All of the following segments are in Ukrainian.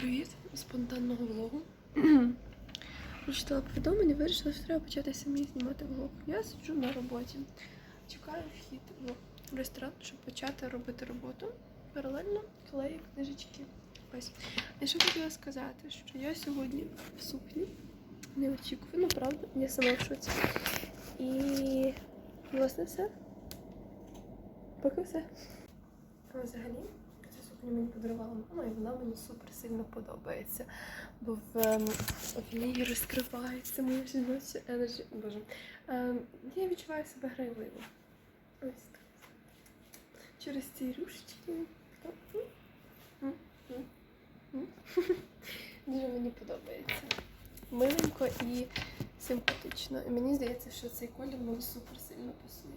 привіт! Спонтанного влогу. Прочитала повідомлення, вирішила, що треба почати самі знімати влог. Я сиджу на роботі. Чекаю вхід в ресторан, щоб почати робити роботу. Паралельно клею книжечки. Ось. І що хотіла сказати, що я сьогодні в сукні. Неочікувано, правда? Я сама в шоці. І власне все. Поки все. Взагалі, цю мені подарувала мама, і вона мені супер сильно подобається. Бо в, ем, в ній розкривається моя жіноча енерджі. Боже. Ем, я відчуваю себе грайливо. Ось так. Через ці м. Дуже мені подобається. Миленько і симпатично. І мені здається, що цей колір мені супер сильно пасує.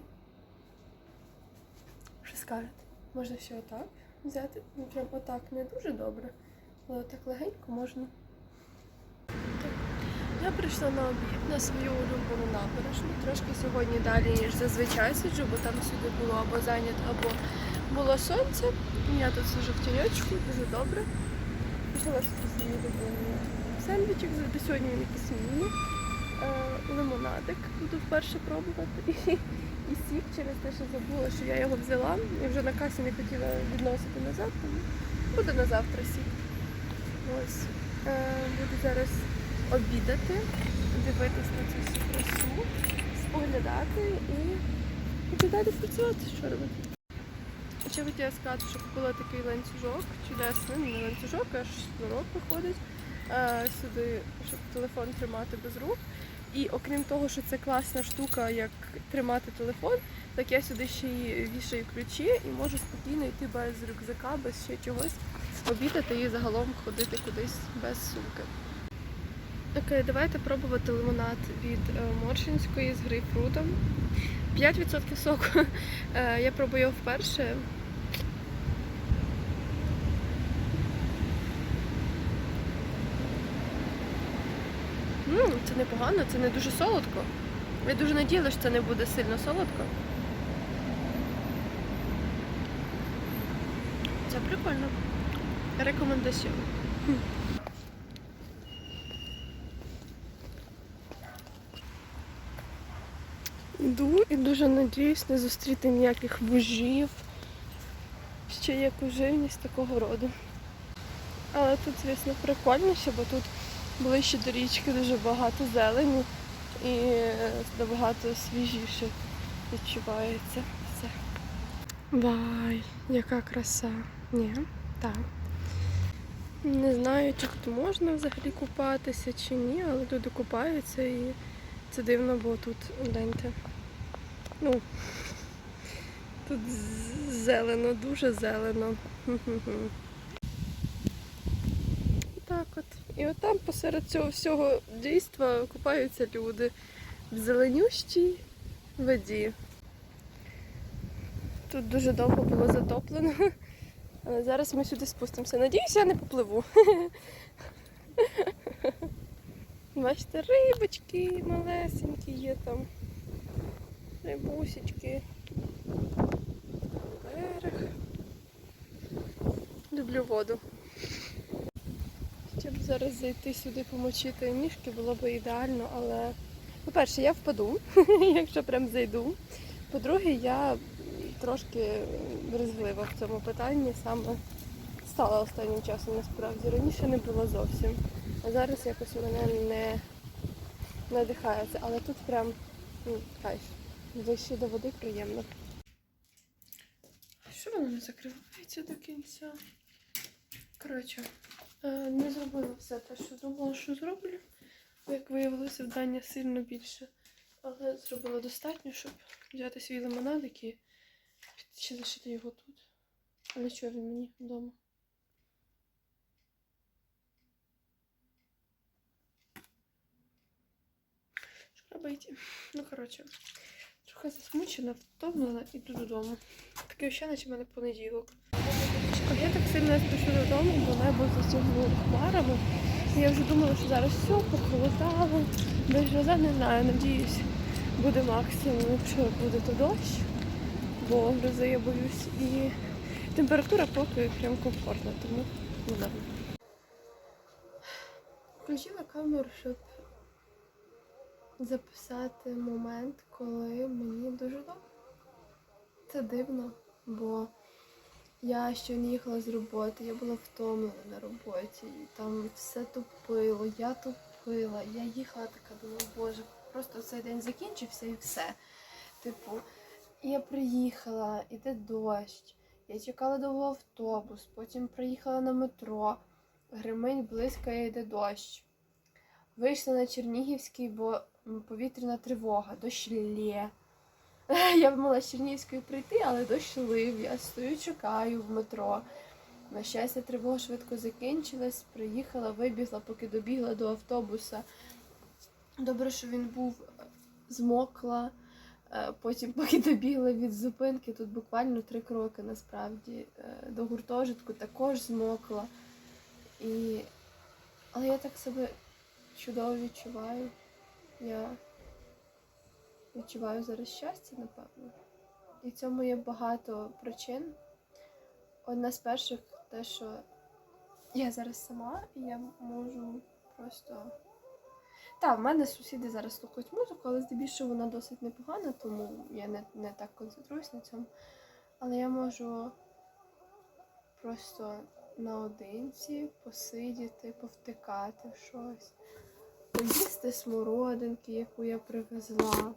Що скажете? Можна ще отак взяти. Ну, прям отак не дуже добре, але отак легенько можна. Я прийшла на обід на свою улюблену набережну. Трошки сьогодні далі, ніж зазвичай сиджу, бо там сюди було або зайнято, або було сонце. Я тут сижу в тіньочку, дуже добре. Щось свій улюблений сендвічик, завжди сьогодні він міні. Е, лимонадик буду вперше пробувати. І сік через те, що забула, що я його взяла і вже на касі не хотіла відносити назад, тому буде на завтра сік. Ось. Е, буду зараз обідати, дивитись на цю всю красу, споглядати і буду далі працювати, що робити. Ще хотіла сказати, що купила такий ланцюжок, чудесний, не ланцюжок, аж шнурок виходить е, сюди, щоб телефон тримати без рук. І окрім того, що це класна штука, як тримати телефон, так я сюди ще й вішаю ключі і можу спокійно йти без рюкзака, без ще чогось, обідати і загалом ходити кудись без сумки. Окей, давайте пробувати лимонад від е, Моршинської з грейпфрутом. 5% соку. Е, Я пробую його вперше. Це непогано, це не дуже солодко. Я дуже надіяла, що це не буде сильно солодко. Це прикольно. Рекомендаціон. Йду і дуже надіюсь не зустріти ніяких вужів, ще яку живність такого роду. Але тут, звісно, прикольніше, бо тут ближче до річки дуже багато зелені і е, набагато свіжіше відчувається все. Вай, яка краса. Ні, так. Не знаю, чи тут можна взагалі купатися чи ні, але люди купаються і це дивно, бо тут гляньте. Ну, тут зелено, дуже зелено. Хм-хм-хм. Так от. І от там посеред цього всього дійства купаються люди в зеленющій воді. Тут дуже довго було затоплено. Але зараз ми сюди спустимося. Надіюсь, я не попливу. Бачите, рибочки малесенькі є там. Рибусечки. Берег. Люблю воду. Щоб зараз зайти сюди помочити ніжки було б ідеально, але по-перше, я впаду, якщо прям зайду. По-друге, я трошки брезглива в цьому питанні, саме стала останнім часом насправді. Раніше не було зовсім. А зараз якось мене не надихається. Але тут прям ну, кайф. Ближче до води приємно. Що воно не закривається до кінця? Коротше, не зробила все те, що думала, що зроблю. Як виявилося, завдання сильно більше. Але зробила достатньо, щоб взяти свій лимонадик і ще лишити його тут. Але що він мені вдома? Що робити? Ну, коротше, трохи засмучена, втомлена, іду додому. Таке ще наче в мене понеділок. Я так сильно спішу додому, бо небо засягнуло хмарами. Я вже думала, що зараз все похолодало. Без гроза не знаю, надіюсь, буде максимум, якщо буде то дощ, бо грози я боюсь. І температура поки прям комфортна, тому ну ладно. включила камеру, щоб записати момент, коли мені дуже добре. Це дивно, бо я щойно їхала з роботи, я була втомлена на роботі, і там все тупило, я тупила. Я їхала така, думаю, боже, просто цей день закінчився і все. Типу, я приїхала, іде дощ. Я чекала довго автобус, потім приїхала на метро. Гримить блискає, йде дощ. Вийшла на Чернігівський, бо повітряна тривога, дощ лє. Я б мала з Чернігівської прийти, але дощ лив. Я стою, чекаю в метро. На щастя, тривога швидко закінчилась. Приїхала, вибігла, поки добігла до автобуса. Добре, що він був е, змокла. Е, Потім, поки добігла від зупинки, тут буквально три кроки насправді е, до гуртожитку також змокла. І... Але я так себе чудово відчуваю. Я відчуваю зараз щастя, напевно. І в цьому є багато причин. Одна з перших те, що я зараз сама, і я можу просто. Так, в мене сусіди зараз слухають музику, але здебільшого вона досить непогана, тому я не, не так концентруюсь на цьому. Але я можу просто наодинці посидіти, повтикати щось, поїсти смородинки, яку я привезла.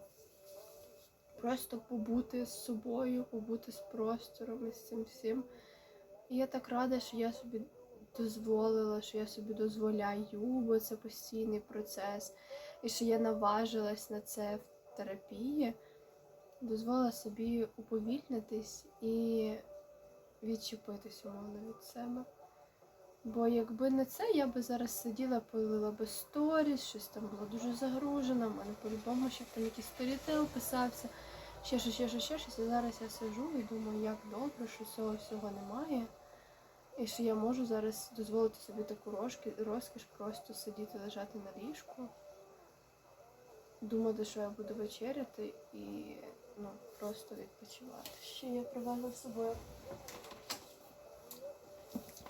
Просто побути з собою, побути з простором і з цим всім. І я так рада, що я собі дозволила, що я собі дозволяю, бо це постійний процес. І що я наважилась на це в терапії, дозволила собі уповільнитись і відчепитись умовно від себе. Бо якби не це, я би зараз сиділа, пилила би сторіс, щось там було дуже загружено, в мене по-любому ще там якийсь сторітел писався, ще щось, ще щось, ще щось. І зараз я сиджу і думаю, як добре, що цього всього немає. І що я можу зараз дозволити собі таку розкіш, просто сидіти, лежати на ліжку, думати, що я буду вечеряти і ну, просто відпочивати. Ще я привезла з собою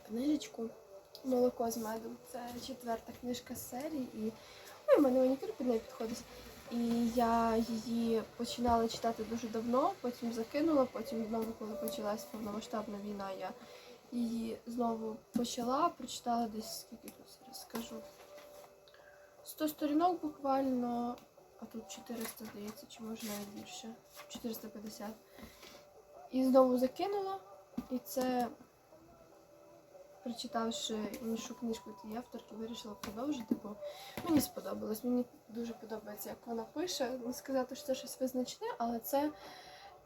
книжечку Молоко з медом. Це четверта книжка з серії. І ой, в мене манікюр під неї підходить. І я її починала читати дуже давно, потім закинула, потім знову, коли почалась повномасштабна війна, я її знову почала, прочитала десь скільки тут зараз скажу. 100 сторінок буквально, а тут 400, здається, чи може навіть більше. 450. І знову закинула. І це, прочитавши іншу книжку тієї авторки, вирішила продовжити, бо мені сподобалось. Мені дуже подобається, як вона пише. Не сказати, що це щось визначне, але це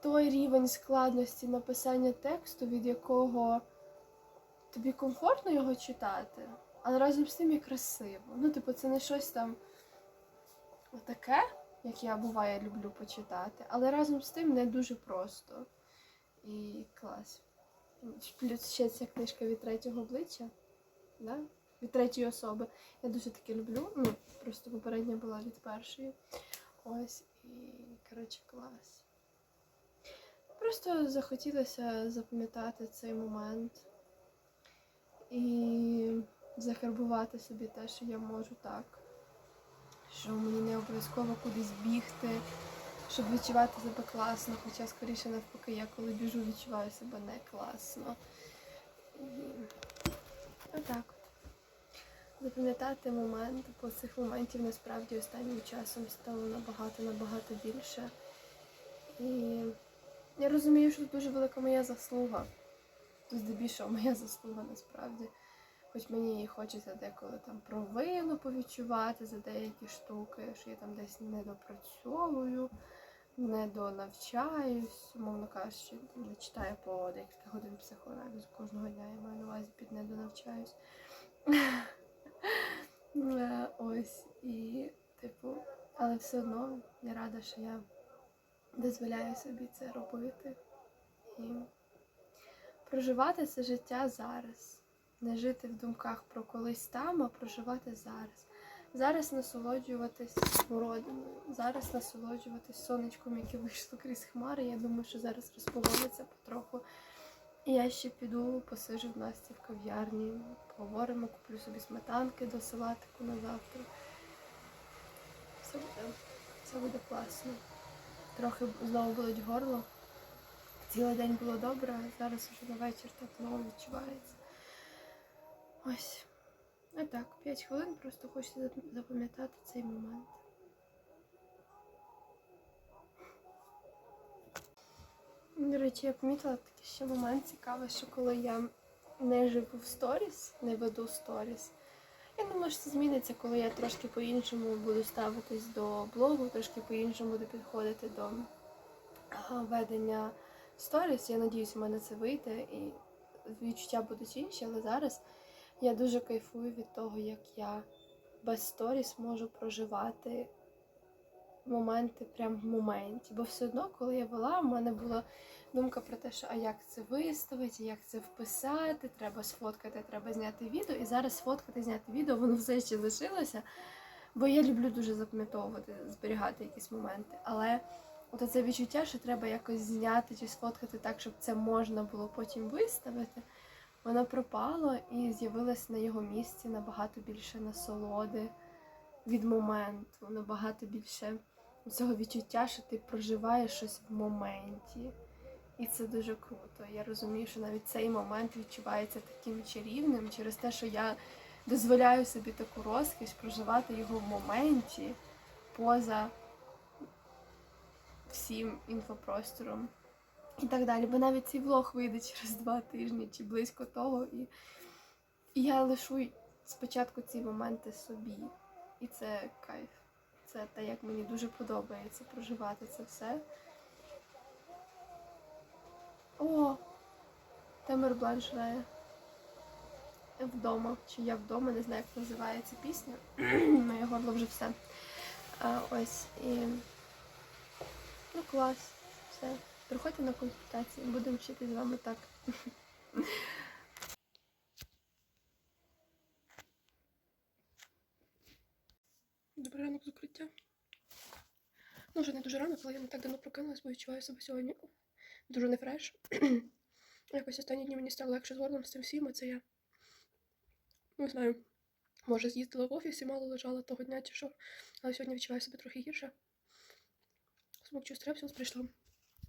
той рівень складності написання тексту, від якого тобі комфортно його читати, але разом з тим і красиво. Ну, типу, це не щось там таке, як я буває люблю почитати, але разом з тим не дуже просто. І клас. Плюс ще ця книжка від третього обличчя, да? від третьої особи. Я дуже таки люблю. Ну, просто попередня була від першої. Ось, і, коротше, клас. Просто захотілося запам'ятати цей момент і закарбувати собі те, що я можу так. Що мені не обов'язково кудись бігти, щоб відчувати себе класно, хоча скоріше навпаки, я коли біжу, відчуваю себе не класно. І отак от. Запам'ятати момент, бо цих моментів насправді останнім часом стало набагато-набагато більше. І я розумію, що дуже велика моя заслуга. Здебільшого моя заслуга насправді. Хоч мені і хочеться деколи там провину повідчувати за деякі штуки, що я там десь не допрацьовую, не донавчаюсь, умовно кажучи, не читаю по декілька годин психоаналізу кожного дня, я маю на увазі під недонавчаюсь. Е, Ось і, типу, але все одно я рада, що я дозволяю собі це робити. І проживати це життя зараз. Не жити в думках про колись там, а проживати зараз. Зараз насолоджуватись смородиною, зараз насолоджуватись сонечком, яке вийшло крізь хмари. Я думаю, що зараз розполовиться потроху. І я ще піду посижу в Насті в кав'ярні, поговоримо, куплю собі сметанки до салатику на завтра. Все буде, все буде класно. Трохи знову болить горло. Цілий день було добре, а зараз вже на вечір так знову відчувається. Ось. А так, 5 хвилин просто хочеться запам'ятати цей момент. До речі, я помітила такий ще момент цікавий, що коли я не живу в сторіс, не веду сторіс. Я думаю, що це зміниться, коли я трошки по-іншому буду ставитись до блогу, трошки по-іншому буду підходити до ведення сторіс. Я надіюсь, у мене це вийде і відчуття будуть інші, але зараз я дуже кайфую від того, як я без сторіс можу проживати моменти прямо в моменті. Бо все одно, коли я вела, в мене була думка про те, що а як це виставити, як це вписати, треба сфоткати, треба зняти відео. І зараз сфоткати, зняти відео, воно все ще лишилося. Бо я люблю дуже запам'ятовувати, зберігати якісь моменти. Але от це відчуття, що треба якось зняти чи сфоткати так, щоб це можна було потім виставити, воно пропало і з'явилось на його місці набагато більше насолоди від моменту, набагато більше цього відчуття, що ти проживаєш щось в моменті. І це дуже круто. Я розумію, що навіть цей момент відчувається таким чарівним через те, що я дозволяю собі таку розкіш проживати його в моменті поза всім інфопростором і так далі. Бо навіть цей влог вийде через два тижні чи близько того. І, і я лишу спочатку ці моменти собі. І це кайф. Це те, як мені дуже подобається проживати це все. О! Темер Бланш. Вдома. Чи я вдома, не знаю, як називається пісня. Моє горло вже все. А, ось. І... Ну, клас. Все. Приходьте на консультації, будемо вчити з вами так. Добрий ранок закриття. Ну, вже не дуже рано, але я не так давно прокинулась, бо відчуваю себе сьогодні дуже не фреш. Якось останні дні мені стало легше з горлом з цим всім, а це я не знаю. Може, з'їздила в офіс і мало лежала того дня чи що. Але сьогодні відчуваю себе трохи гірше. Смокчу стрепсіус, прийшла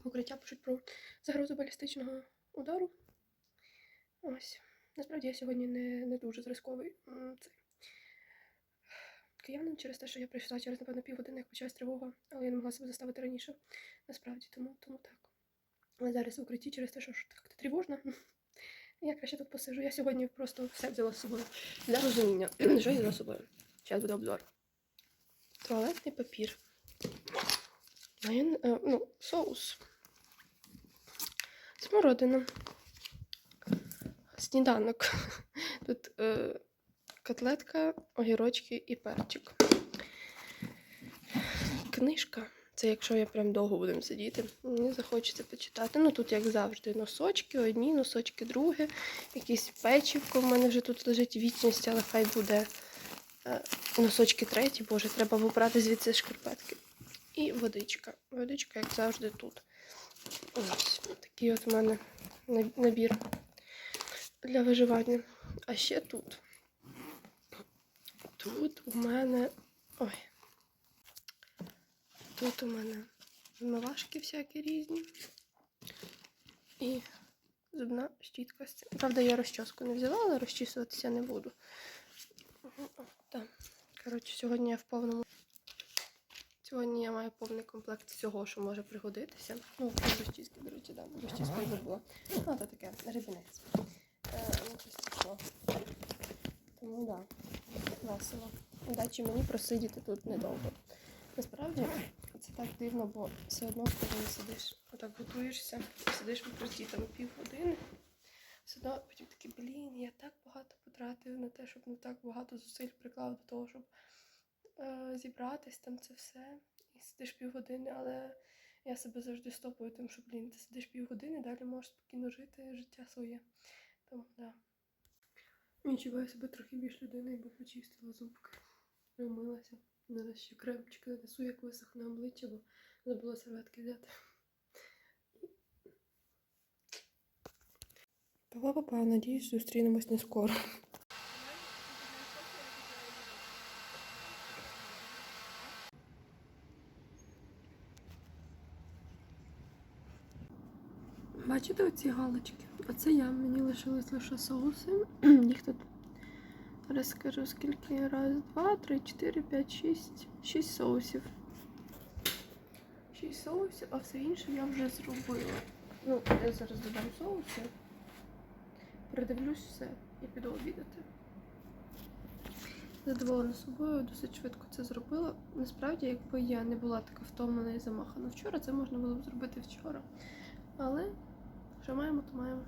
укриття, пишуть про загрозу балістичного удару. Ось. Насправді я сьогодні не, не дуже зразковий цей киянин через те, що я прийшла через, напевно, півгодини, як почалась тривога, але я не могла себе заставити раніше. Насправді, тому, тому так. Але зараз в укритті через те, що так тривожно. Я краще тут посижу. Я сьогодні просто все взяла з собою для розуміння. Що я з собою? Зараз буде обзор. Туалетний папір. Майон... е, ну, соус. Смородина. Сніданок. Тут е, котлетка, огірочки і перчик. Книжка. Це якщо я прям довго будемо сидіти, мені захочеться почитати. Ну тут, як завжди, носочки, одні, носочки другі, якісь печівко в мене вже тут лежить вічність, але хай буде е, носочки треті, боже, треба вибрати звідси шкарпетки. І водичка. Водичка, як завжди, тут. Ось такий от у мене набір для виживання. А ще тут. Тут у мене. Ой. Тут у мене змивашки всякі різні. І зубна щітка. Правда, я розчоску не взяла, але розчісуватися не буду. Коротше, сьогодні я в повному. Сьогодні я маю повний комплект всього, що може пригодитися. Ну, розчіски, до речі, да. Розчіска вже була. Ну, то таке, рибінець. Е, нічого страшного. Тому так, да, весело. Удачі мені просидіти тут недовго. Насправді це так дивно, бо все одно, коли сидиш, отак готуєшся, сидиш в укритті там півгодини, все одно потім такий, блін, я так багато потратив на те, щоб не так багато зусиль приклав до того, щоб зібратись там це все. І сидиш півгодини, але я себе завжди стопую, тим, що, блін, ти сидиш півгодини, далі можеш спокійно жити життя своє. Тому, да. Відчуваю себе трохи більш людиною, бо почистила зубки, вмилася. Зараз ще кремчик нанесу, як висохне обличчя, бо забула серветки взяти. Па-па-па, надіюсь, зустрінемось не скоро. Бачите оці галочки? Оце я. Мені лишилось лише соуси. Їх тут зараз скажу скільки. Раз, два, три, чотири, п'ять, шість. Шість соусів. Шість соусів, а все інше я вже зробила. Ну, я зараз додам соуси. Передивлюсь все і піду обідати. Задоволена собою, досить швидко це зробила. Насправді, якби я не була така втомлена і замахана вчора, це можна було б зробити вчора. Але що маємо, то маємо.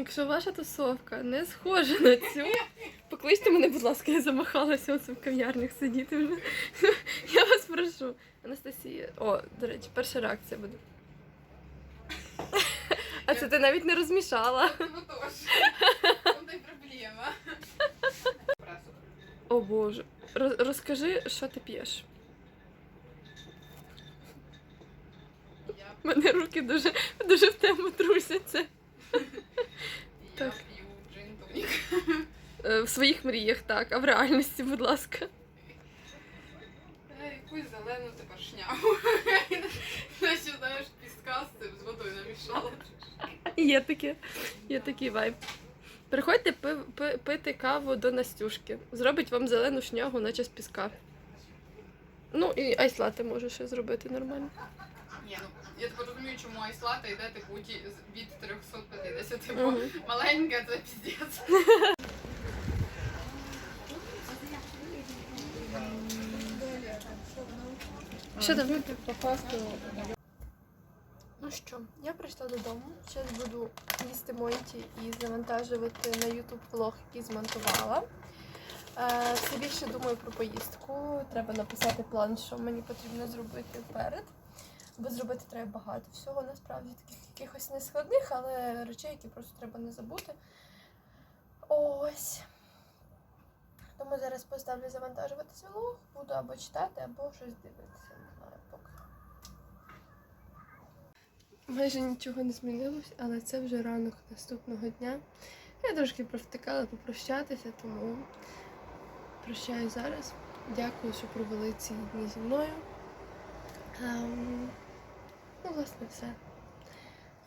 Якщо ваша тусовка не схожа на цю, покличте мене, будь ласка, я замахалася оце в кав'ярнях сидіти вже. Я вас прошу. Анастасія. О, до речі, перша реакція буде. А це ти навіть не розмішала. Ну тож, і проблема. О Боже. Розкажи, що ти п'єш. Мене руки дуже, дуже в тему трусяться. я Так. п'ю джин тонік. Е, В своїх мріях, так, а в реальності, будь ласка. Якусь зелену тепер шнягу. Наче, знаєш, піска з цим з водою намішала. Є таке, є такий вайб. Приходьте пи- пи- пити каву до Настюшки. Зробить вам зелену шнягу, наче з піска. Ну, і айслати може ще зробити нормально. Ні, ну я тепер розумію, чому айслата йде типу від 350, бо Угу. маленька це піздець. Що там? Ну що, я прийшла додому. Зараз буду їсти Монті і завантажувати на YouTube влог, який змонтувала. Е, Все більше думаю про поїздку. Треба написати план, що мені потрібно зробити вперед. Бо зробити треба багато всього, насправді таких якихось нескладних, але речей, які просто треба не забути. Ось. Тому зараз поставлю завантажуватися влог, буду або читати, або щось дивитися. Не знаю поки. Майже нічого не змінилось, але це вже ранок наступного дня. Я трошки провтикала попрощатися, тому прощаю зараз. Дякую, що провели ці дні зі мною. Ем, ну, власне, все.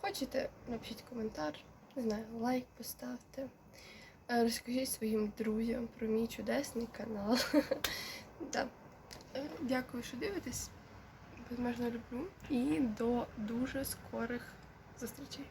Хочете, напишіть коментар, не знаю, лайк поставте. Е, Розкажіть своїм друзям про мій чудесний канал. Е, Дякую, що дивитесь. Безмежно люблю. І до дуже скорих зустрічей.